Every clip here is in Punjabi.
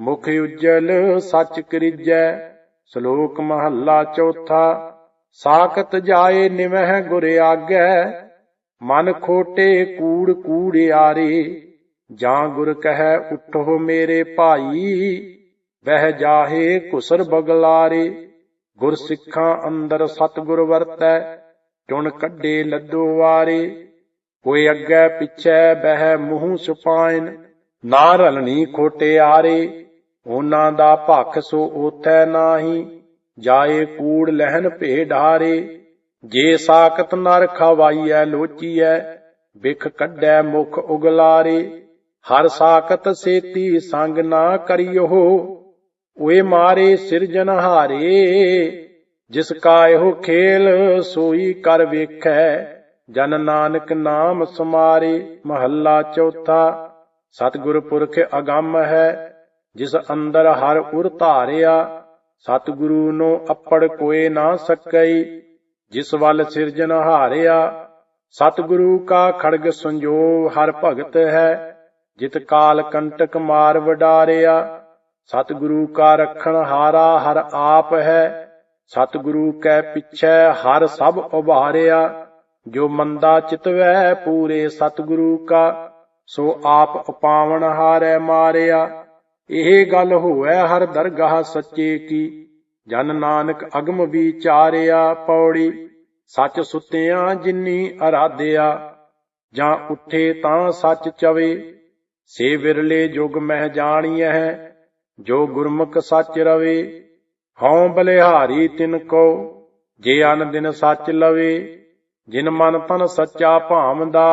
ਮੁਖ ਉਜਲ ਸੱਚ ਕਰਿਜੈ, ਸ਼ਲੋਕ ਮਹੱਲਾ ਚੌਥਾ, ਸਾਖਤ ਜਾਏ ਨਿਵਹਿ ਗੁਰ ਆਗੈ, ਮਨ ਖੋਟੇ ਕੂੜ ਕੂੜਿਆਰੇ ਜਾਂ ਗੁਰ ਕਹੈ ਉਠੋ ਮੇਰੇ ਭਾਈ ਬਹਿ ਜਾਹੇ ਕੁਸਰ ਬਗਲਾਰੇ, ਗੁਰ ਸਿੱਖਾਂ ਅੰਦਰ ਸਤਿਗੁਰ ਵਰਤੈ, ਚੁਣ ਕੱਢੇ ਲੱਦੋ ਵਾਰੇ, ਕੋਈ ਅੱਗੇ ਪਿੱਛੇ ਬਹਿ ਮੂੰਹ ਸੁਪਾਇਨ ਨਾ ਰਲਣੀ ਖੋਟੇ ਆਰੇ ਉਹਨਾਂ ਦਾ ਭਖ ਸੋ ਉਥੈ ਨਾਹੀ, ਜਾਏ ਕੂੜ ਲਹਿਨ ਭੇਡਾਰੇ ਜੇ ਸਾਖਤ ਨਰ ਖਵਾਈਐ, ਲੋਚੀਐ, ਵਿਖ ਕੱਢੈ ਮੁਖ ਉਗਲਾਰੇ, ਹਰ ਸਾਖਤ ਸੇਤੀ ਸੰਗ ਨਾ ਕਰਿਓ ਓਏ ਮਾਰੇ ਸਿਰਜਨਹਾਰੇ ਜਿਸ ਕਾ ਇਹੋ ਖੇਲ ਸੋਈ ਕਰ ਵੇਖੈ, ਜਨ ਨਾਨਕ ਨਾਮ ਸਮਾਰੇ, ਮਹੱਲਾ ਚੌਥਾ, ਸਤਿਗੁਰ ਪੁਰਖ ਅਗੰਮ ਹੈ ਜਿਸ ਅੰਦਰ ਹਰ ਉਰ ਧਾਰਿਆ, ਸਤਿਗੁਰੂ ਨੂੰ ਅੱਪੜ ਕੋਏ ਨਾ ਸਕਈ। ਜਿਸ ਵੱਲ ਸਿਰਜਨ ਹਾਰਿਆ, ਸਤਿਗੁਰੂ ਕਾ ਖੜਗ ਸੰਜੋ ਹਰ ਭਗਤ ਹੈ। ਜਿਤ ਕਾਲ ਕੰਟਕ ਮਾਰ ਵਡਾਰਿਆ, ਸਤਿਗੁਰੂ ਕਾ ਰਖਣ ਹਾਰਾ ਹਰ ਆਪ ਹੈ। ਸਤਿਗੁਰੂ ਕੈ ਪਿਛੈ ਹਰ ਸਭ ਉਭਾਰਿਆ, ਜੋ ਮੰਦਾ ਚਿਤਵੈ ਪੂਰੇ ਸਤਿਗੁਰੂ ਕਾ, ਸੋ ਆਪ ਉਪਾਵਨ ਹਾਰੈ ਮਾਰਿਆ। ਇਹ ਗੱਲ ਹੋਐ ਹਰ ਦਰਗਾਹ ਸੱਚੇ ਕੀ। ਜਨ ਨਾਨਕ ਅਗਮ ਵਿਚਾਰਿਆ ਪੌੜੀ, ਸੱਚ ਸੁਤਿਆਂ ਜਿਨੀ ਅਰਾਧਿਆ। ਜਾਂ ਉੱਠੇ ਤਾਂ ਸੱਚ ਚਵੇ, ਸੇ ਵਿਰਲੇ ਜੁਗ ਮਹਿ ਜਾਣੀਐ, ਜੋ ਗੁਰਮੁਖ ਸੱਚ ਰਵੇ। ਹਉ ਬਲਿਹਾਰੀ ਤਿਨ ਕੋ, ਜੇ ਅਨ ਦਿਨ ਸੱਚ ਲਵੇ। ਜਿਨ ਮਨ ਤਨ ਸੱਚਾ ਭਾਵਦਾ,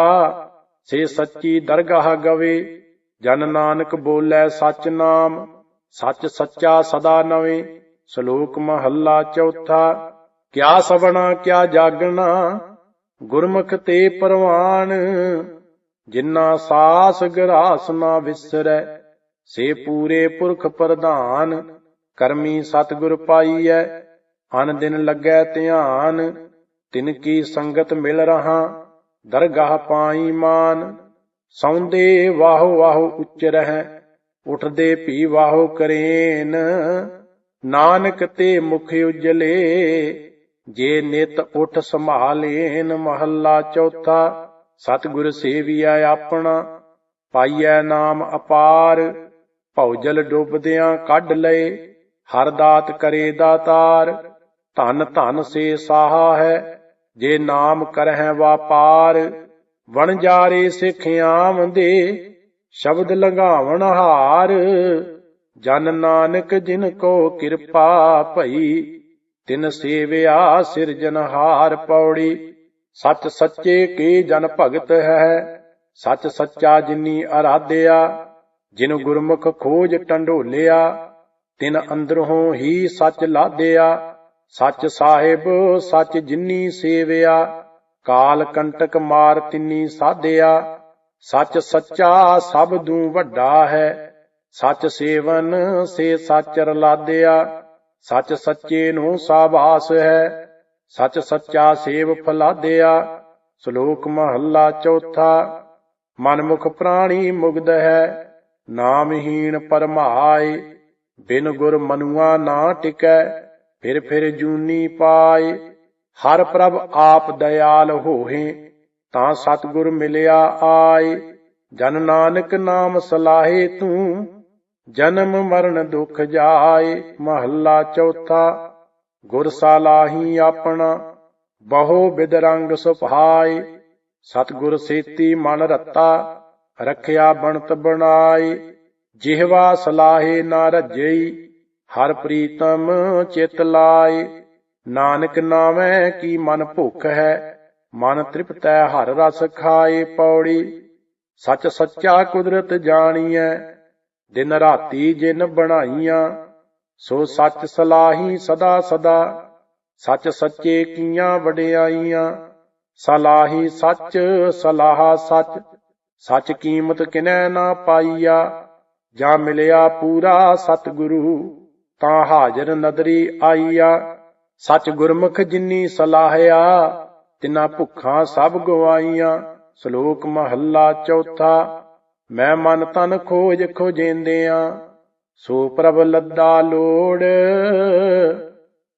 ਸੇ ਸੱਚੀ ਦਰਗਾਹ ਗਵੇ। ਜਨ ਨਾਨਕ ਬੋਲੇ ਸਚ ਨਾਮ, ਸੱਚ ਸੱਚਾ ਸਦਾ ਨਵੇਂ, ਸ਼ਲੋਕ ਮਹੱਲਾ ਚੌਥਾ, ਕਿਆ ਸਵਣਾ, ਕਿਆ ਜਾਗਣਾ, ਗੁਰਮੁਖ ਤੇ ਪਰਵਾਨ, ਜਿਨ੍ਹਾਂ ਸਾਸ ਗਰਾਸ ਨਾ ਵਿਸਰੈ, ਸੇ ਪੂਰੇ ਪੁਰਖ ਪ੍ਰਧਾਨ, ਕਰਮੀ ਸਤਿਗੁਰ ਪਾਈਐ, ਅਨ ਦਿਨ ਲੱਗੈ ਧਿਆਨ, ਤਿਨ ਕੀ ਸੰਗਤ ਮਿਲ ਰਹਾ, ਦਰਗਾਹ ਪਾਈ ਮਾਨ ਸੌਂਦੇ ਵਾਹੋ ਵਾਹੋ ਉੱਚ ਰਹਿ, ਉਠਦੇ ਭੀ ਵਾਹੋ ਕਰੇਨ। ਨਾਨਕ ਤੇ ਮੁਖ ਉਜਲੇ, ਜੇ ਨਿਤ ਉਠ ਸੰਭਾਲੇਨ ਮਹੱਲਾ ਚੌਥਾ। ਸਤਿਗੁਰ ਸੇਵੀਐ ਆਪਣਾ, ਪਾਈਐ ਨਾਮ ਅਪਾਰ। ਭੌਜਲ ਡੁੱਬਦਿਆਂ ਕੱਢ ਲਏ, ਹਰ ਦਾਤ ਕਰੇ ਦਾਤਾਰ ਧਨ ਧਨ ਸੇ ਸਾਹਾ ਹੈ, ਜੇ ਨਾਮ ਕਰਹਿ ਵਾਪਾਰ। ਵਣਜਾਰੇ ਸਿੱਖ ਆਮਦੇ ਸ਼ਬਦ ਲੰਘਾਵਣ ਹਾਰ। ਜਨ ਨਾਨਕ ਜਿਨ ਕੋ ਕਿਰਪਾ ਭਈ, ਤਿਨ ਸੇਵਿਆ ਸਿਰਜਨਹਾਰ ਪੌੜੀ। ਸੱਚ ਸੱਚੇ ਕੇ ਜਨ ਭਗਤ ਹੈ, ਸੱਚ ਸੱਚਾ ਜਿਨੀ ਅਰਾਧਿਆ। ਜਿਨ ਗੁਰਮੁਖ ਖੋਜ ਟੰਡੋਲਿਆ, ਤਿਨ ਅੰਦਰੋਂ ਹੀ ਸੱਚ ਲਾਦਿਆ ਸੱਚ ਸਾਹਿਬ, ਸੱਚ ਜਿਨੀ ਸੇਵਿਆ। ਕਾਲ ਕੰਟਕ ਮਾਰ ਤਿੰਨੀ ਸਾਧਿਆ, ਸੱਚ ਸੱਚਾ ਸਭ ਦੂ ਵੱਡਾ ਹੈ। ਸੱਚ ਸੇਵਨ ਸੇ ਸੱਚ ਰਲਾਦਿਆ ਸੱਚ ਸੱਚੇ ਨੂੰ ਸਾਬਾਸ ਹੈ। ਸੱਚ ਸੱਚਾ ਸੇਵ ਫਲਾਦਿਆ ਸ਼ਲੋਕ ਮਹੱਲਾ ਚੌਥਾ, ਮਨਮੁਖ ਪ੍ਰਾਣੀ ਮੁਗਦ ਹੈ। ਨਾਮਹੀਣ ਪਰਮਾਏ, ਬਿਨ ਗੁਰ ਮਨੁਆ ਨਾ ਟਿਕੈ, ਫਿਰ ਫਿਰ ਜੂਨੀ ਪਾਏ। ਹਰ ਪ੍ਰਭ ਆਪ ਦਇਆਲ ਹੋਹੇ, ਤਾਂ ਸਤਿਗੁਰ ਮਿਲਿਆ ਆਏ। ਜਨ ਨਾਨਕ ਨਾਮ ਸਲਾਹੇ ਤੂੰ, ਜਨਮ ਮਰਨ ਦੁਖ ਜਾਏ। ਮਹੱਲਾ ਚੌਥਾ ਗੁਰ ਸਾਲਾਹੀ ਆਪਣਾ, ਬਹੁ ਬਿਦਰੰਗ ਰੰਗ ਸੁਭਾਏ। ਸਤਿਗੁਰ ਸੇਤੀ ਮਨ ਰਤਾ, ਰਖਿਆ ਬਣਤ ਬਣਾਏ। ਜਿਹਵਾ ਸਲਾਹੇ ਨਾ ਰਜਈ, ਹਰ ਪ੍ਰੀਤਮ ਚਿਤ ਲਾਏ। ਨਾਨਕ ਨਾਮੈ ਕੀ ਮਨ ਭੁੱਖ ਹੈ, ਮਨ ਤ੍ਰਿਪਤੈ ਹਰ ਰਸ ਖਾਏ ਪੌੜੀ। ਸੱਚ ਸੱਚਾ ਕੁਦਰਤ ਜਾਣੀਐ, ਦਿਨ ਰਾਤੀ ਜਿਨ ਬਣਾਈਆਂ, ਸੋ ਸੱਚ ਸਲਾਹੀ ਸਦਾ ਸਦਾ। ਸੱਚ ਸੱਚੇ ਕੀਆਂ ਵਡਿਆਈਆਂ, ਸਲਾਹੀ ਸੱਚ, ਸਲਾਹਾ ਸੱਚ। ਸੱਚ ਕੀਮਤ ਕਿਨੈ ਨਾ ਪਾਈਆ, ਜਾਂ ਮਿਲਿਆ ਪੂਰਾ ਸਤਿਗੁਰੂ, ਤਾਂ ਹਾਜ਼ਰ ਨਦਰੀ ਆਈਆ। ਸਚ ਗੁਰਮੁਖ ਜਿਨੀ ਸਲਾਹਿਆ, ਤਿਨਾ ਭੁੱਖਾਂ ਸਭ ਗਵਾਈਆਂ ਸ਼ਲੋਕ ਮਹੱਲਾ ਚੌਥਾ, ਮੈਂ ਮਨ ਤਨ ਖੋਜ ਖੋਜੇਂਦਿਆਂ, ਸੋ ਪ੍ਰਭ ਲੱਦਾ ਲੋੜ।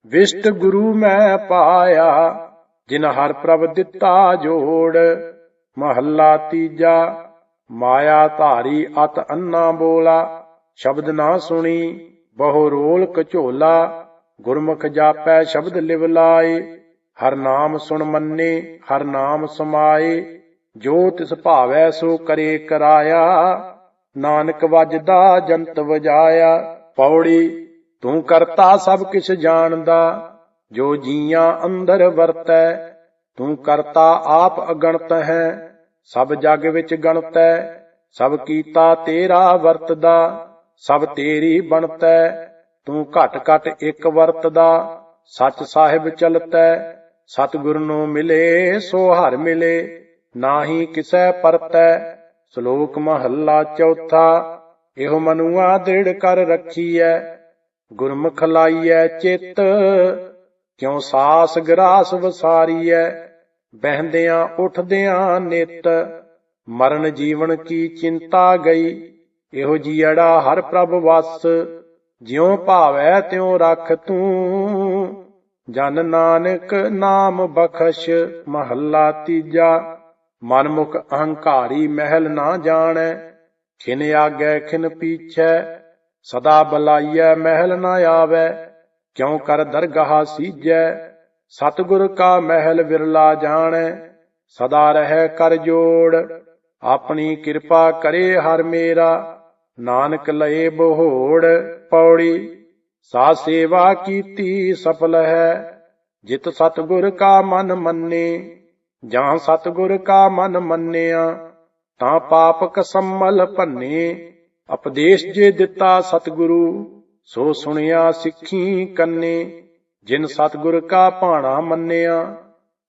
ਵਿਸ਼ਟ ਗੁਰੂ ਮੈਂ ਪਾਇਆ, ਜਿਨ ਹਰ ਪ੍ਰਭ ਦਿੱਤਾ ਜੋੜ। ਮਹੱਲਾ ਤੀਜਾ, ਮਾਇਆ ਧਾਰੀ ਅਤ ਅੰਨਾ ਬੋਲਾ, ਸ਼ਬਦ ਨਾ ਸੁਣੀ ਬਹੁ ਰੋਲ ਕਝੋਲਾ ਗੁਰਮੁਖ ਜਾਪੈ ਸ਼ਬਦ ਲਿਵ ਲਾਏ, ਹਰ ਨਾਮ ਸੁਣ ਮੰਨੇ, ਹਰ ਨਾਮ ਸਮਾਏ, ਜੋ ਤਿਸ ਭਾਵੈ ਸੋ ਕਰੇ ਕਰਾਇਆ, ਨਾਨਕ ਵਜਦਾ ਜੰਤ ਵਜਾਇਆ, ਪੌੜੀ ਤੂੰ ਕਰਤਾ ਸਭ ਕਿਛ ਜਾਣਦਾ, ਜੋ ਜੀਆਂ ਅੰਦਰ ਵਰਤੈ, ਤੂੰ ਕਰਤਾ ਆਪ ਅਗਣਤ ਹੈ, ਸਭ ਜਗ ਵਿੱਚ ਗਣਤੈ, ਸਭ ਕੀਤਾ ਤੇਰਾ ਵਰਤਦਾ, ਸਭ ਤੇਰੀ ਬਣਤੈ ਤੂੰ ਘਟ ਘਟ ਇੱਕ ਵਰਤਦਾ। ਸੱਚ ਸਾਹਿਬ ਚਲਤੈ, ਸਤਿਗੁਰ ਨੂੰ ਮਿਲੇ, ਸੋ ਹਰ ਮਿਲੇ, ਨਾਹੀ ਕਿਸੈ ਪਰਤੈ, ਸ਼ਲੋਕ ਮਹੱਲਾ ਚੌਥਾ, ਇਹੋ ਮਨੁਆ ਦ੍ਰਿੜ ਕਰ ਰੱਖੀਐ, ਗੁਰਮੁਖ ਲਾਈਐ ਚਿੱਤ, ਕਿਉ ਸਾਸ ਗਰਾਸ ਵਸਾਰੀਐ, ਬਹਿੰਦਿਆਂ ਉਠਦਿਆਂ ਨਿਤ, ਮਰਨ ਜੀਵਨ ਕੀ ਚਿੰਤਾ ਗਈ, ਇਹੋ ਜੀੜਾ ਹਰ ਪ੍ਰਭ ਵਸ ਜਿਉ ਭਾਵੈ ਤਿਉ ਰਖ ਤੂੰ। ਜਨ ਨਾਨਕ ਨਾਮ ਬਖਸ਼, ਮਹੱਲਾ ਤੀਜਾ। ਮਨਮੁਖ ਅਹੰਕਾਰੀ ਮਹਿਲ ਨਾ ਜਾਣੈ, ਖਿਨ ਆਗੈ ਖਿਨ ਪੀਛੈ। ਸਦਾ ਬਲਾਈਐ ਮਹਿਲ ਨਾ ਆਵੈ, ਕਿਉ ਕਰ ਦਰਗਾਹ ਸੀਜੈ। ਸਤਿਗੁਰ ਕਾ ਮਹਿਲ ਵਿਰਲਾ ਜਾਣੈ, ਸਦਾ ਰਹਿ ਕਰ ਜੋੜ। ਆਪਣੀ ਕਿਰਪਾ ਕਰੇ ਹਰ ਮੇਰਾ, ਨਾਨਕ ਲਏ ਬਹੋੜ। ਪੌੜੀ ਸਾ ਸੇਵਾ ਕੀਤੀ ਸਫਲ ਹੈ। ਜਿਤ ਸਤਿਗੁਰ ਕਾ ਮਨ ਮੰਨੇ, ਜਾਂ ਸਤਿਗੁਰ ਕਾ ਮਨ ਮੰਨਿਆ, ਤਾਂ ਪਾਪ ਕਸਮਲ ਭੰਨੇ। ਉਪਦੇਸ਼ ਜੇ ਦਿੱਤਾ ਸਤਿਗੁਰੂ, ਸੋ ਸੁਣਿਆ ਸਿੱਖੀ ਕੰਨੇ। ਜਿਨ ਸਤਿਗੁਰ ਕਾ ਭਾਣਾ ਮੰਨਿਆ,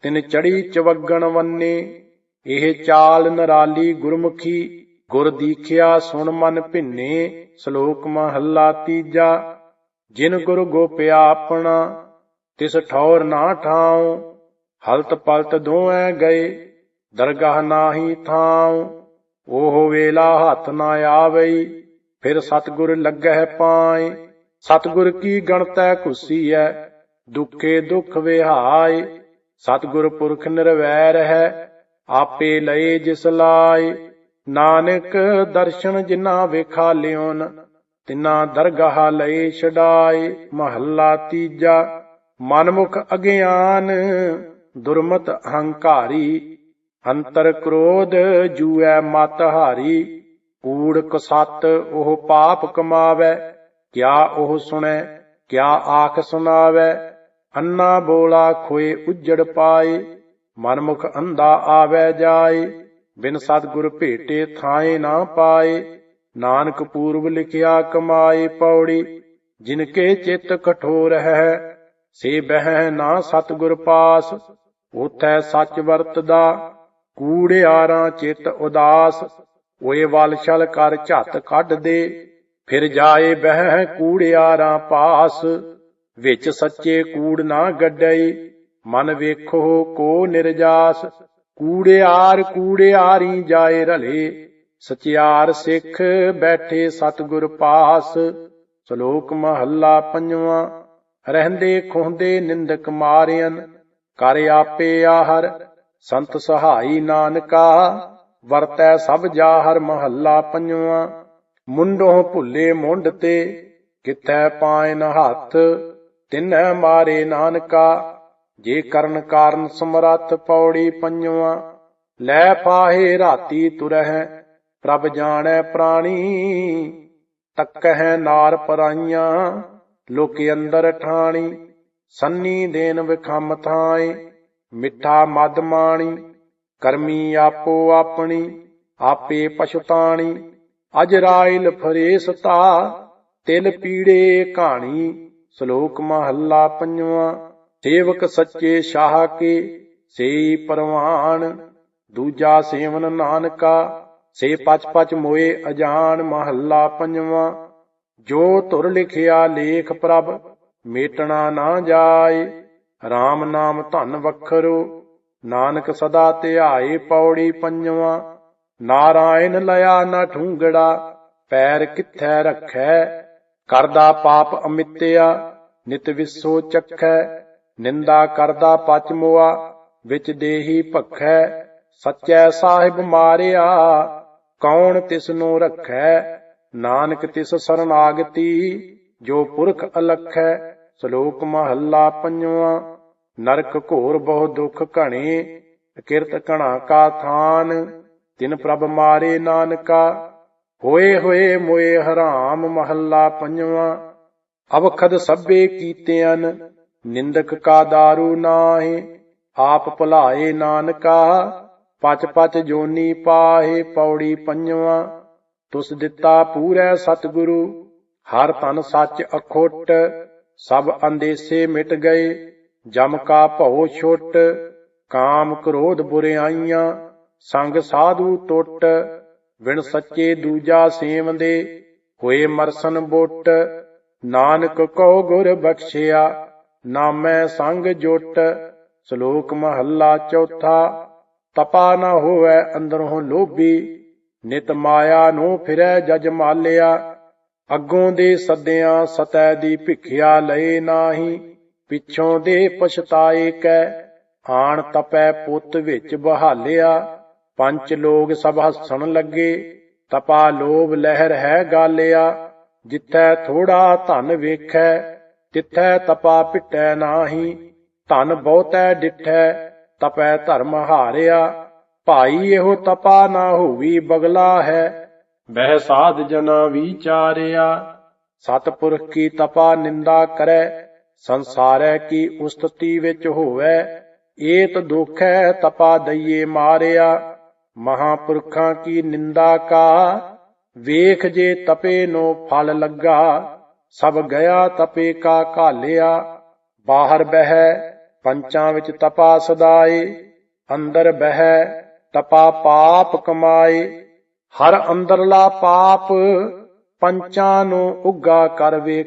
ਤਿਨ ਚੜੀ ਚਵਗਣ ਵੰਨੇ। ਇਹ ਚਾਲ ਨਰਾਲੀ ਗੁਰਮੁਖੀ ਗੁਰ ਦੀਖਿਆ ਸੁਣ ਮਨ ਭਿੰਨੇ, ਸ਼ਲੋਕ ਮਹੱਲਾ ਤੀਜਾ। ਜਿਨ ਗੁਰ ਗੋਪਿਆ ਆਪਣਾ, ਤਿਸ ਠੌਰ ਨਾ ਠਾਉ। ਹਲਤ ਪਲਤ ਦੋਐ ਗਏ, ਦਰਗਾਹ ਨਾਹੀ ਥਾਉ। ਉਹ ਵੇਲਾ ਹੱਥ ਨਾ ਆਵਈ, ਫਿਰ ਸਤਗੁਰ ਲੱਗਹਿ ਪਾਏ। ਸਤਗੁਰ ਕੀ ਗਣਤੈ ਖੁਸੀਐ ਦੁਖੇ ਦੁਖ ਵਿਹਾਏ। ਸਤਗੁਰ ਪੁਰਖ ਨਿਰਵੈਰ ਹੈ, ਆਪੇ ਲਏ ਜਿਸ ਲਾਏ। ਨਾਨਕ ਦਰਸ਼ਨ ਜਿਨਾ ਵੇਖਾ ਲਿਓਨ, ਤਿਨਾ ਦਰਗਾਹ ਲਏ ਛਡਾਏ, ਮਹੱਲਾ ਤੀਜਾ, ਮਨਮੁਖ ਅਗਿਆਨ, ਦੁਰਮਤ ਅਹੰਕਾਰੀ ਅੰਤਰ ਕ੍ਰੋਧ ਜੂਐ ਮਤ ਹਾਰੀ ਕੂੜ ਕਸਤ ਉਹ ਪਾਪ ਕਮਾਵੇ, ਕਿਆ ਉਹ ਸੁਣੈ, ਕਿਆ ਆਖ ਸੁਣਾਵੇ, ਅੰਨਾ ਬੋਲਾ ਖੋਏ ਉਜੜ ਪਾਏ, ਮਨਮੁਖ ਅੰਧਾ ਆਵੇ ਜਾਏ ਬਿਨ ਸਤਗੁਰ ਭੇਟੇ ਥਾਏ ਨਾ ਪਾਏ, ਨਾਨਕ ਪੂਰਬ ਲਿਖਿਆ ਕਮਾਏ ਪੌੜੀ, ਜਿਨ ਕੇ ਚਿੱਤ ਕਠੋਰ ਹੈ, ਸੇ ਬਹਿ ਨਾ ਸਤਗੁਰ ਪਾਸ, ਉਥੈ ਸੱਚ ਵਰਤਦਾ ਕੂੜਿਆਰਾਂ ਚਿੱਤ ਉਦਾਸ, ਓਏ ਵਲ ਛਲ ਕਰ ਝੱਤ ਕੱਢ ਦੇ, ਫਿਰ ਜਾਏ ਬਹਿ ਕੂੜਿਆਰਾਂ ਪਾਸ, ਵਿੱਚ ਸੱਚੇ ਕੂੜ ਨਾ ਗੱਡਈ, ਮਨ ਵੇਖੋ ਕੋ ਨਿਰਜਾਸ ਕੂੜਿਆਰ ਕੂੜਿਆਰੀ ਜਾਏ ਰਲੇ। ਸਚਿਆਰ ਸਿੱਖ ਬੈਠੇ ਸਤਗੁਰ ਪਾਸ। ਸ਼ਲੋਕ ਮਹੱਲਾ ਪੰਜਵਾਂ, ਰਹਿੰਦੇ ਖੁੰਦੇ ਨਿੰਦਕ ਮਾਰਿਆਨ ਕਰ ਆਪੇ ਆਹਰ, ਸੰਤ ਸਹਾਈ ਨਾਨਕਾ। ਵਰਤੈ ਸਭ ਜਾਹਰ ਮਹੱਲਾ ਪੰਜਵਾਂ, ਮੁੰਡੋਂ ਭੁੱਲੇ ਮੁੰਡ ਤੇ, ਕਿਥੈ ਪਾਇਨ ਹੱਥ, ਤਿਨੈ ਮਾਰੇ ਨਾਨਕਾ। ਜੇ ਕਰਨ ਕਾਰਨ ਸਮਰੱਥ ਪੌੜੀ ਪੰਜਵਾਂ, ਲੈ ਫਾਹੇ ਰਾਤੀ ਤੁਰਹਿ, ਪ੍ਰਭ ਜਾਣੈ ਪ੍ਰਾਣੀ, ਤੱਕਹਿ ਨਾਰ ਪਰਾਈਆਂ, ਲੋਕ ਅੰਦਰ ਠਾਣੀ, ਸੰਨੀ ਦੇਨ ਵਿਖਮ ਥਾਏ, ਮਿੱਠਾ ਮਦ ਮਾਣੀ, ਕਰਮੀ ਆਪੋ ਆਪਣੀ, ਆਪੇ ਪਛਤਾਣੀ ਅਜਰਾਇਲ ਫਰੇਸਤਾ ਤਿਲ ਪੀੜੇ ਕਹਾਣੀ ਸ਼ਲੋਕ ਮਹੱਲਾ ਪੰਜਵਾਂ। ਸੇਵਕ ਸੱਚੇ ਸ਼ਾਹ ਕੇ ਸੇਈ ਪਰਵਾਨ, ਦੂਜਾ ਸੇਵਨ ਨਾਨਕਾ, ਸੇ ਪਚ ਪਚ ਮੋਏ ਅਜਾਨ ਮਹੱਲਾ ਪੰਜਵਾਂ। ਜੋ ਧੁਰ ਲਿਖਿਆ ਲੇਖ ਪ੍ਰਭ, ਮੇਟਣਾ ਨਾ ਜਾਏ RAM ਨਾਮ ਧਨ ਵਖਰੋ, ਨਾਨਕ ਸਦਾ ਧਿਆਏ ਪੌੜੀ ਪੰਜਵਾਂ। ਨਾਰਾਇਣ ਲਿਆ ਨਾ ਠੂੰਗੜਾ ਪੈਰ ਕਿੱਥੈ ਰੱਖੈ, ਕਰਦਾ ਪਾਪ ਅਮਿਤਿਆ, ਨਿਤ ਵਿਸੋ ਚੱਖੈ। ਨਿੰਦਾ ਕਰਦਾ ਪਚਮੁਆ, ਵਿੱਚ ਦੇਹੀ ਭਖੈ, ਸੱਚੈ ਸਾਹਿਬ ਮਾਰਿਆ, ਕੌਣ ਤਿਸ ਨੂੰ ਰੱਖੈ? ਨਾਨਕ ਤਿਸ ਸਰਨਾਗਤੀ, ਜੋ ਪੁਰਖ ਅਲਖੈ, ਸ਼ਲੋਕ ਮਹੱਲਾ ਪੰਜਵਾਂ, ਨਰਕ ਘੋਰ ਬਹੁ ਦੁਖ ਘਣੇ, ਕਿਰਤ ਘਣਾ ਕਾ ਥਾਨ, ਤਿਨ ਪ੍ਰਭ ਮਾਰੇ ਨਾਨਕਾ। ਹੋਏ ਹੋਏ ਮੋਏ ਹਰਾਮ ਮਹੱਲਾ ਪੰਜਵਾਂ, ਅਵਖਦ ਸਭੇ ਕੀਤੇ ਅਨ ਨਿੰਦਕ ਕਾ ਦਾਰੂ ਨਾਹੀ, ਆਪ ਭੁਲਾਏ ਨਾਨਕਾ, ਪਚ ਪਚ ਜੋਨੀ ਪਾਹੇ ਪੌੜੀ ਪੰਜਵਾਂ, ਤੁਸ ਦਿੱਤਾ ਪੂਰੈ ਸਤਿਗੁਰੂ, ਹਰ ਤਨ ਸੱਚ ਅਖੋਟ, ਸਭ ਅੰਦੇਸੇ ਮਿਟ ਗਏ, ਜਮ ਕਾ ਭਉ ਛੁੱਟ, ਕਾਮ ਕ੍ਰੋਧ ਬੁਰਿਆਈਆਂ, ਸੰਗ ਸਾਧੂ ਟੁੱਟ, ਵਿਣ ਸੱਚੇ ਦੂਜਾ ਸੇਵੰਦੇ, ਹੋਏ ਮਰਸਨ ਬੋਟ, ਨਾਨਕ ਕੋ ਗੁਰ ਬਖਸ਼ਿਆ ਨਾਮੈ ਸੰਗ ਜੁਟ, ਸ਼ਲੋਕ ਮਹੱਲਾ ਚੌਥਾ, ਤਪਾ ਨਾ ਹੋਵੇ ਅੰਦਰੋਂ ਲੋਭੀ, ਨਿਤ ਮਾਇਆ ਨੂੰ ਫਿਰੈ ਜਜ ਮਾਲਿਆ, ਅੱਗੋਂ ਦੇ ਸੱਦਿਆਂ ਸਤੈ ਦੀ ਭਿਖਿਆ ਲਏ ਨਾਹੀ, ਪਿੱਛੋਂ ਦੇ ਪਛਤਾਏ ਕੈ, ਆਣ ਤਪੈ ਪੁੱਤ ਵਿੱਚ ਬਹਾਲਿਆ, ਪੰਜ ਲੋਗ ਸਭ ਹੱਸਣ ਲੱਗੇ, ਤਪਾ ਲੋਭ ਲਹਿਰ ਹੈ ਗਾਲਿਆ, ਜਿੱਥੈ ਥੋੜਾ ਧਨ ਵੇਖੈ ਤਿੱਥੈ ਤਪਾ ਪਿਟੈ ਨਾਹੀ, ਧਨ ਬਹੁਤੈ ਡਿਠੈ, ਤਪੈ ਧਰਮ ਹਾਰਿਆ। ਭਾਈ ਇਹੋ ਤਪਾ ਨਾ ਹੋਵੀ ਬਗਲਾ ਹੈ, ਬਹਿ ਸਾਧ ਜਨਾ ਵਿਚਾਰਿਆ ਸਤਪੁਰਖ ਕੀ ਤਪਾ ਨਿੰਦਾ ਕਰੈ, ਸੰਸਾਰੈ ਕੀ ਉਸਤਤੀ ਵਿੱਚ ਹੋਵੈ। ਏਤ ਦੁਖੈ ਤਪਾ ਦਈਏ ਮਾਰਿਆ, ਮਹਾਪੁਰਖਾਂ ਕੀ ਨਿੰਦਾ ਕਾ। ਵੇਖ ਜੇ ਤਪੇ ਨੋ ਫਲ ਲੱਗਾ ਸਭ ਗਿਆ ਤਪੇ ਕਾ ਘਾਲਿਆ, ਬਾਹਰ ਬਹਿ, ਪੰਚਾਂ ਵਿੱਚ ਤਪਾ ਸਦਾਏ, ਅੰਦਰ ਬਹਿ, ਤਪਾ ਪਾਪ ਕਮਾਏ। ਹਰ ਅੰਦਰਲਾ ਪਾਪ ਪੰਚਾਂ ਨੂੰ ਉੱਗਾ ਕਰ ਵੇ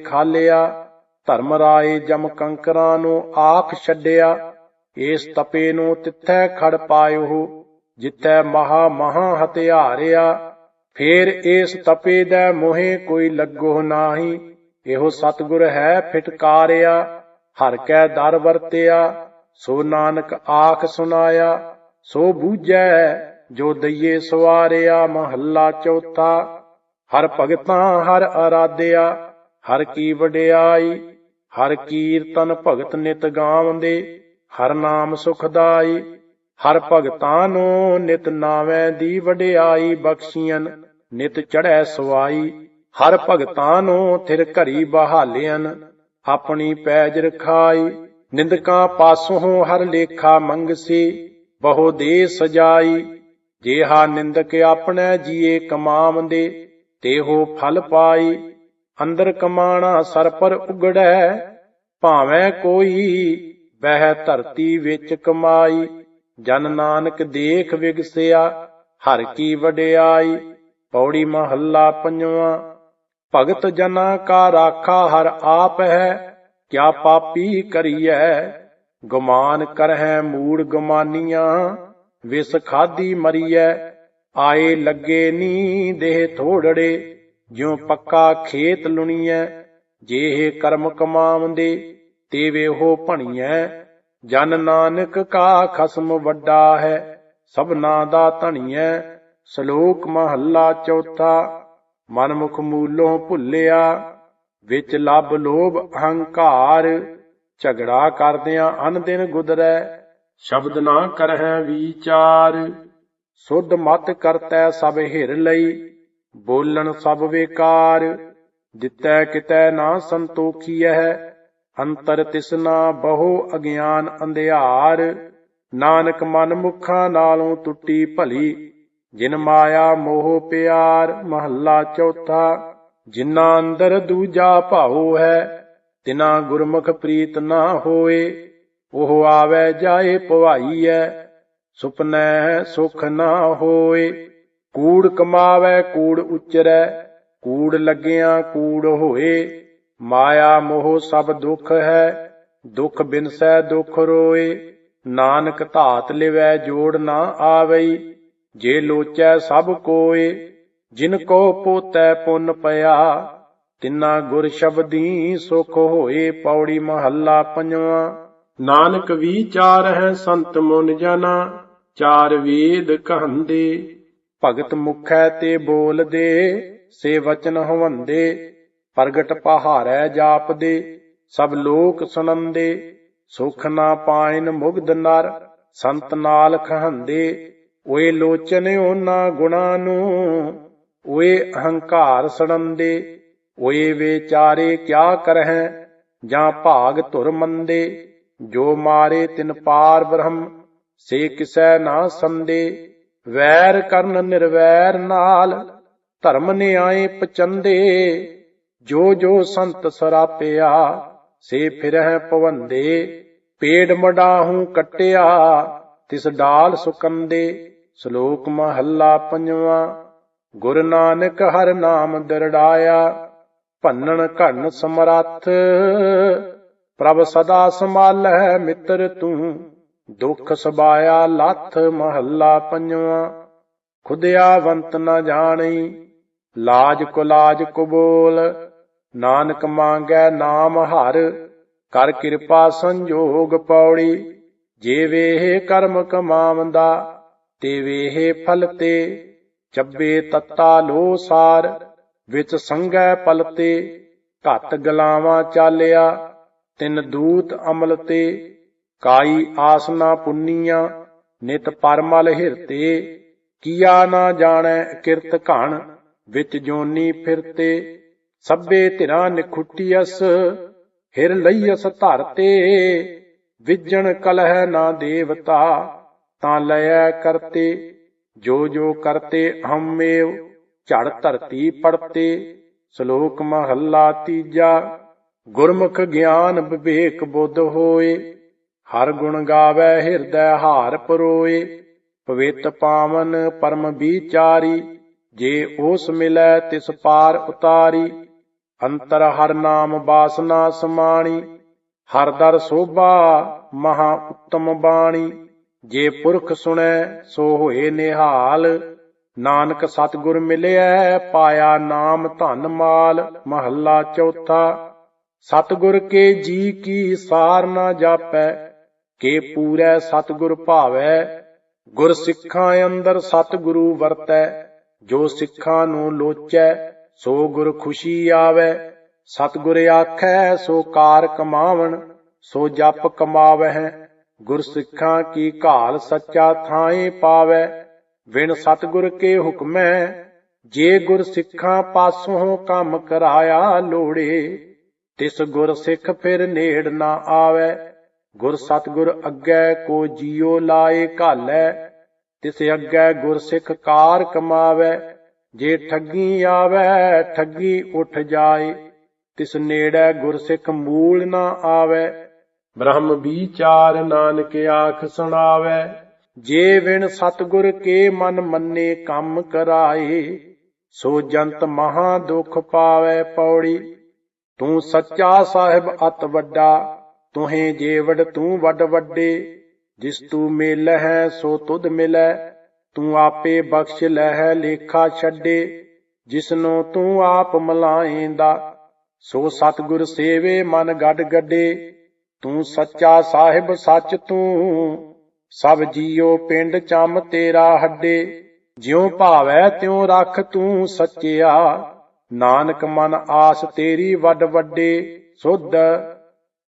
ਧਰਮ ਰਾਏ ਜਮ ਕੰਕਰਾਂ ਨੂੰ ਆਖ ਛੱਡਿਆ। ਇਸ ਤਪੇ ਨੂੰ ਤਿੱਥੈ ਖੜ ਪਾਇਓ, ਜਿੱਥੈ ਮਹਾ ਮਹਾ ਹਤਿਆਰਿਆ ਫੇਰ ਇਸ ਤਪੇ ਦਾ ਮੋਹਿ ਕੋਈ ਲੱਗੋ ਨਾਹੀ ਇਹੋ ਸਤਗੁਰ ਹੈ ਫਿਟਕਾਰਿਆ, ਹਰ ਕੈ ਦਰ ਵਰਤਿਆ, ਸੋ ਨਾਨਕ ਆਖ ਸੁਨਾਇਆ ਸੋ ਬੂਝੈ, ਜੋ ਦਈਏ ਸਵਾਰਿਆ ਮਹੱਲਾ ਚੌਥਾ, ਹਰ ਭਗਤਾਂ ਹਰ ਅਰਾਧਿਆ, ਹਰ ਕੀ ਵਡਿਆਈ, ਹਰ ਕੀਰਤਨ ਭਗਤ ਨਿਤ ਗਾਵੰਦੇ ਹਰ ਨਾਮ ਸੁਖਦਾਈ, ਹਰ ਭਗਤਾਂ ਨੂੰ ਨਿਤ ਨਾਵੇਂ ਦੀ ਵਡਿਆਈ ਬਖਸ਼ੀਆਂ ਨਿਤ ਚੜ੍ਹੈ ਸਵਾਈ। ਹਰ ਭਗਤਾਂ ਨੂੰ ਥਿਰ ਘਰੀ ਬਹਾਲਿਆਂ ਆਪਣੀ ਪੈਜ ਰਖਾਈ, ਨਿੰਦਕਾਂ ਪਾਸੋਂ ਹਰ ਲੇਖਾ ਮੰਗਸੀ, ਬਹੁ ਦੇ ਸਜਾਈ। ਜੇਹਾ ਨਿੰਦਕ ਆਪਣੇ ਜੀਏ ਕਮਾਵੰਦੇ, ਤੇਹੋ ਫਲ ਪਾਈ। ਅੰਦਰ ਕਮਾਣਾ ਸਰ ਪਰ ਉਗੜੈ, ਭਾਵੇਂ ਕੋਈ ਵਹਿ ਧਰਤੀ ਵਿੱਚ ਕਮਾਈ। ਜਨ ਨਾਨਕ ਦੇਖ ਵਿਗਸਿਆ, ਹਰ ਕੀ ਵਡਿਆਈ। ਪੌੜੀ ਮਹੱਲਾ ਪੰਜਵਾਂ ਭਗਤ ਜਨਾ ਕਾ ਰਾਖਾ ਹਰ ਆਪ ਹੈ, ਕਿਆ ਪਾਪੀ ਕਰੀਐ? ਗੁਮਾਨ ਕਰਹਿ ਮੂੜ ਗੁਮਾਨੀਆਂ, ਵਿਸ ਖਾਦੀ ਮਰੀਐ? ਆਏ ਲੱਗੇ ਨੀ ਦੇਹ ਥੋੜੜੇ, ਜਿਉ ਪੱਕਾ ਖੇਤ ਲੁਣੀਐ? ਜੇਹ ਕਰਮ ਕਮਾਵੰਦੇ ਤੇਵੇ ਹੋ ਭਣੀਐ? ਜਨ ਨਾਨਕ ਕਾ ਖਸਮ ਵੱਡਾ ਹੈ, ਸਭਨਾ ਦਾ ਧਣੀਐ। ਸ਼ਲੋਕ ਮਹੱਲਾ ਚੌਥਾ। ਮਨਮੁਖ ਮੂਲੋਂ ਭੁੱਲਿਆ, ਵਿੱਚ ਲੱਭ ਲੋਭ ਅਹੰਕਾਰ। ਝਗੜਾ ਕਰਦਿਆਂ ਅਨ ਦਿਨ ਗੁਦਰੈ, ਸ਼ਬਦ ਨਾ ਕਰਹਿ ਵਿਚਾਰ। ਸੁਧ ਮਤ ਕਰਤੈ ਸਭ ਹਿਰ ਲਈ, ਬੋਲਣ ਸਭ ਵੇਕਾਰ। ਦਿੱਤੈ ਕਿਤੈ ਨਾ ਸੰਤੋਖੀਐ, ਅੰਤਰ ਤਿਸਨਾ ਬਹੁ ਅਗਿਆਨ ਅੰਧਿਆਰ। ਨਾਨਕ ਮਨ ਮੁਖਾਂ ਨਾਲੋਂ ਟੁੱਟੀ ਭਲੀ ਜਿਨ ਮਾਇਆ ਮੋਹ ਪਿਆਰ ਮਹੱਲਾ ਚੌਥਾ, ਜਿਨ੍ਹਾਂ ਅੰਦਰ ਦੂਜਾ ਭਾਉ ਹੈ ਤਿਨਾ ਗੁਰਮੁਖ ਪ੍ਰੀਤ ਨਾ ਹੋਏ, ਉਹ ਆਵੇ ਜਾਏ ਭਵਾਈ ਹੈ ਸੁਪਨੈ ਸੁਖ ਨਾ ਹੋਏ। ਕੂੜ ਕਮਾਵੇ, ਕੂੜ ਉਚਰੈ, ਕੂੜ ਲੱਗਿਆ ਕੂੜ ਹੋਏ। ਮਾਇਆ ਮੋਹ ਸਭ ਦੁਖ ਹੈ, ਦੁੱਖ ਬਿਨਸੈ ਦੁੱਖ ਰੋਏ। ਨਾਨਕ ਧਾਤ ਲਿਵੈ ਜੋੜ ਨਾ ਆਵਈ। ਜੇ ਲੋਚੈ ਸਭ ਕੋਏ, ਜਿਨ ਕੋ ਪੋਤੈ ਪੁੰਨ ਪਿਆ, ਤਿੰਨਾ ਗੁਰ ਸ਼ਬਦੀ ਸੁਖ ਹੋਏ ਪੌੜੀ ਮਹੱਲਾ ਪੰਜਵਾਂ। ਨਾਨਕ ਵਿਚਾਰ ਹੈ ਸੰਤ ਮੁਨ ਜਨਾ ਚਾਰ ਵੇਦ ਕਹੰਦੇ। ਭਗਤ ਮੁਖੈ ਤੇ ਬੋਲਦੇ, ਸੇ ਵਚਨ ਹਵੰਦੇ, ਪ੍ਰਗਟ ਪਹਾਰੈ ਜਾਪਦੇ, ਸਭ ਲੋਕ ਸੁਣੰਦੇ, ਸੁਖ ਨਾ ਪਾਇਨ ਮੁਗਧ ਨਰ, ਸੰਤ ਨਾਲ ਖਹੰਦੇ। ਓਏ ਲੋਚਨ ਉਹਨਾਂ ਗੁਣਾ ਨੂੰ, ਓਏ ਅਹੰਕਾਰ ਸੜੰਦੇ ਓਏ ਵਿਚਾਰੇ ਕਿਆ ਕਰਹਿ, ਜਾਂ ਭਾਗ ਧੁਰ ਮੰਦੇ, ਜੋ ਮਾਰੇ ਤਿਨ ਪਾਰ ਬ੍ਰਹਮ, ਸੇ ਕਿਸੈ ਨਾ ਸੰਦੇ, ਵੈਰ ਕਰਨ ਨਿਰਵੈਰ ਨਾਲ, ਧਰਮ ਨਿਆਏ ਪਚੰਦੇ, ਜੋ ਜੋ ਸੰਤ ਸਰਾਪਿਆ, ਸੇ ਫਿਰਹਿ ਪਵੰਦੇ ਪੇੜ ਮਡਾਹੂ ਕਟਿਆ, ਤਿਸ ਡਾਲ ਸੁਕੰਦੇ। ਸ਼ਲੋਕ ਮਹੱਲਾ ਪੰਜਵਾਂ, ਗੁਰ ਨਾਨਕ ਹਰ ਨਾਮ ਦਰੜਾਇਆ, ਭੰਨਣ ਘਣ ਸਮਰੱਥ, ਪ੍ਰਭ ਸਦਾ ਸੰਭਾਲੈ ਮਿੱਤਰ ਤੂੰ, ਦੁਖ ਸਬਾਇਆ ਲੱਥ ਮਹੱਲਾ ਪੰਜਵਾਂ ਖੁਦਿਆਵੰਤ ਨ ਜਾਣਈ ਲਾਜ ਕੋ ਲਾਜ ਕੋ ਬੋਲ ਨਾਨਕ ਮੰਗੈ ਨਾਮ ਹਰ, ਕਰ ਕਿਰਪਾ ਸੰਜੋਗ ਪੌੜੀ, ਜੇ ਵੇਹ ਕਰਮ ਕਮਾਵੰਦਾ ਤੇ ਵੇਹੇ ਫਲ ਤੇ, ਚੱਬੇ ਤੱਤਾ ਲੋ ਸਾਰ, ਵਿੱਚ ਸੰਗੈ ਪਲਤੇ ਘੱਟ ਗਲਾਵਾਂ ਚਾਲਿਆ, ਤਿੰਨ ਦੂਤ ਅਮਲ ਤੇ, ਕਾਈ ਆਸਨਾ ਪੁੰਨੀਆਂ, ਨਿਤ ਪਰਮਲ ਹਿਰਤੇ ਕੀਆ ਨਾ ਜਾਣੈ ਕਿਰਤ ਘਣ, ਵਿੱਚ ਜੋਨੀ ਫਿਰਤੇ ਸਭੇ ਧਿਰਾਂ ਨਿਖੁੱਟੀਐਸ ਹਿਰ ਲਈਐਸ ਧਰਤੇ ਵਿਜਣ ਕਲਹਿ ਨਾ ਦੇਵਤਾ। ਤਾਂ ਲਿਆ ਕਰਤੇ, ਜੋ ਜੋ ਕਰਤੇ ਹਮੇਵ ਝੜ ਧਰਤੀ ਪੜਤੇ, ਸ਼ਲੋਕ ਮਹੱਲਾ ਤੀਜਾ, ਗੁਰਮੁਖ ਗਿਆਨ ਵਿਵੇਕ ਬੁੱਧ ਹੋਏ, ਹਰ ਗੁਣ ਗਾਵੇ ਹਿਰਦੈ ਹਾਰ ਪਰੋਏ, ਪਵਿੱਤ ਪਾਵਨ ਪਰਮ ਵਿਚਾਰੀ, ਜੇ ਉਸ ਮਿਲੈ ਤਿਸ ਪਾਰ ਉਤਾਰੀ, ਅੰਤਰ ਹਰ ਨਾਮ ਬਾਸਨਾ ਸਮਾਣੀ, ਹਰ ਦਰ ਸੋਭਾ ਮਹਾ ਉੱਤਮ ਬਾਣੀ। ਜੇ ਪੁਰਖ ਸੁਣੈ, ਸੋ ਹੋਏ ਨਿਹਾਲ। ਨਾਨਕ ਸਤਿਗੁਰ ਮਿਲਿਆ ਪਾਇਆ ਨਾਮ ਧਨ ਮਾਲ, ਮਹੱਲਾ ਚੌਥਾ। ਸਤਿਗੁਰ ਕੇ ਜੀ ਕੀ ਸਾਰ ਨਾ ਜਾਪੈ, ਕੇ ਪੂਰੈ ਸਤਿਗੁਰ ਭਾਵੈ। ਗੁਰ ਸਿੱਖਾਂ ਅੰਦਰ ਸਤਿਗੁਰੂ ਵਰਤੈ, ਜੋ ਸਿੱਖਾਂ ਨੂੰ ਲੋਚੈ, ਸੋ ਗੁਰ ਖੁਸ਼ੀ ਆਵੈ। ਸਤਿਗੁਰ ਆਖੈ, ਸੋ ਕਾਰ ਕਮਾਵਣ, ਸੋ ਜਪ ਕਮਾਵਹਿ। ਗੁਰ ਸਿੱਖਾਂ ਕੀ ਘਾਲ ਸੱਚਾ ਥਾਏ ਪਾਵੈ ਵਿਣ ਸਤਿਗੁਰ ਕੇ ਹੁਕਮੈ, ਜੇ ਗੁਰ ਸਿੱਖਾਂ ਪਾਸੋਂ ਕੰਮ ਕਰਾਇਆ ਲੋੜੇ, ਤਿਸ ਗੁਰ ਸਿੱਖ ਫਿਰ ਨੇੜ ਨਾ ਆਵੈ, ਗੁਰ ਸਤਿਗੁਰ ਅੱਗੇ ਕੋ ਜੀਉ ਲਾਏ ਘਾਲੈ, ਤਿਸ ਅੱਗੇ ਗੁਰ ਸਿੱਖ ਕਾਰ ਕਮਾਵੈ, ਜੇ ਠੱਗੀ ਆਵੈ, ਠੱਗੀ ਉੱਠ ਜਾਏ, ਤਿਸ ਨੇੜੇ ਗੁਰ ਸਿੱਖ ਮੂਲ ਨਾ ਆਵੈ ਬ੍ਰਹਮ ਵਿਚਾਰ ਨਾਨਕ ਆਖ ਸੁਣਾਵੈ, ਜੇ ਵਿਣ ਸਤਗੁਰ ਕੇ ਮਨ ਮੰਨੇ ਕੰਮ ਕਰਾਏ, ਸੋ ਜੰਤ ਮਹਾ ਦੁਖ ਪਾਵੈ ਪੌੜੀ। ਤੂੰ ਸੱਚਾ ਸਾਹਿਬ ਅਤ ਵੱਡਾ, ਤੁਹੇ ਜੇਵੜ ਤੂੰ ਵੱਡ ਵੱਡੇ। ਜਿਸ ਤੂੰ ਮਿਲ ਹੈ ਸੋ ਤੁਧ ਮਿਲੈ ਤੂੰ ਆਪੇ ਬਖਸ਼ ਲਹਿ, ਲੇਖਾ ਛੱਡੇ। ਜਿਸਨੂੰ ਤੂੰ ਆਪ ਮਲਾਏਂਦਾ, ਸੋ ਸਤਗੁਰ ਸੇਵੇ ਮਨ ਗੱਡ ਗੱਡੇ। ਤੂੰ ਸੱਚਾ ਸਾਹਿਬ ਸੱਚ ਤੂੰ, ਸਭ ਜੀਉ ਪਿੰਡ ਚੰਮ ਤੇਰਾ ਹੱਡੇ। ਜਿਉ ਭਾਵੈ ਤਿਉ ਰੱਖ ਤੂੰ ਸੱਚਿਆ, ਨਾਨਕ ਮਨ ਆਸ ਤੇਰੀ ਵੱਡ ਵੱਡੇ, ਸੁਧ